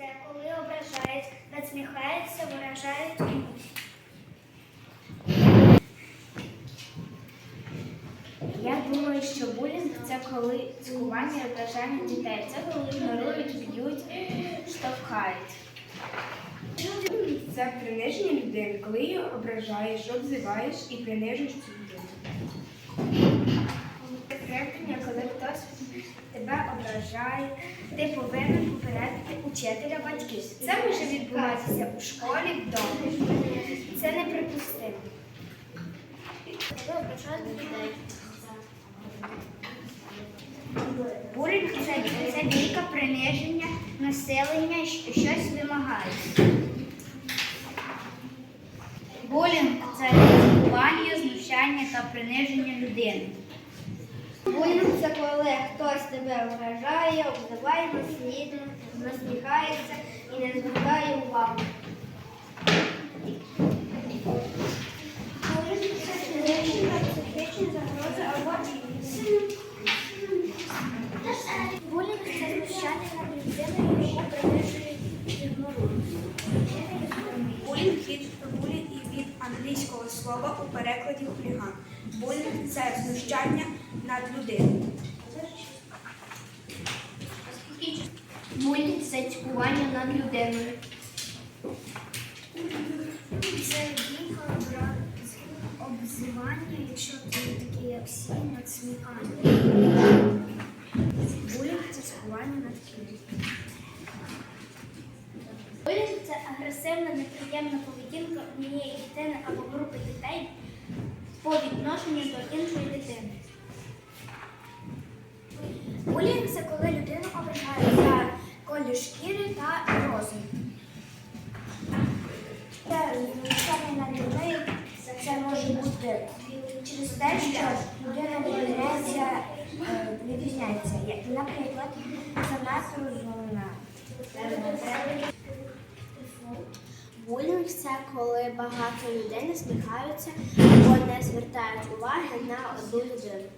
Це коли ображають, насміхаються, виражають комусь. Я думаю, що булінг це коли цькування ображання дітей. Це коли ігнорують, б'ють, штовхають. Це приниження людини, коли її ображаєш, обзиваєш і принижуєш цю людину. Підкреплення, коли хтось тебе ображає, ти повинен попередити учителя батьків. Це може відбуватися у школі, вдома. Це неприпустимо. Булінг це, бійка, приниження, населення, що- щось вимагає. Булінг це цькування, знущання та приниження людини. Булінг коли хтось тебе вражає, обзиває наслідно, насміхається і не звертає увагу. Булінг це знущання над людиною, яку принижують і ігнорують. Булінг від булінг і від англійського слова у перекладі хуліган. Булінг це знущання над людиною. Булінг це цькування над людиною. Це бійка обзивання, якщо ти такий як всі, надсмікання. Булінг це цькування над кимось. Агресивна, неприємна поведінка однієї дитини або групи дітей по відношенню до іншої дитини. Булінг це коли людину ображають за колір шкіри та розум. Це може бути через те, що людина відрізняється, е. Наприклад, занадто розумна. Булінг це коли багато людей насміхаються або не звертають уваги на одну людину.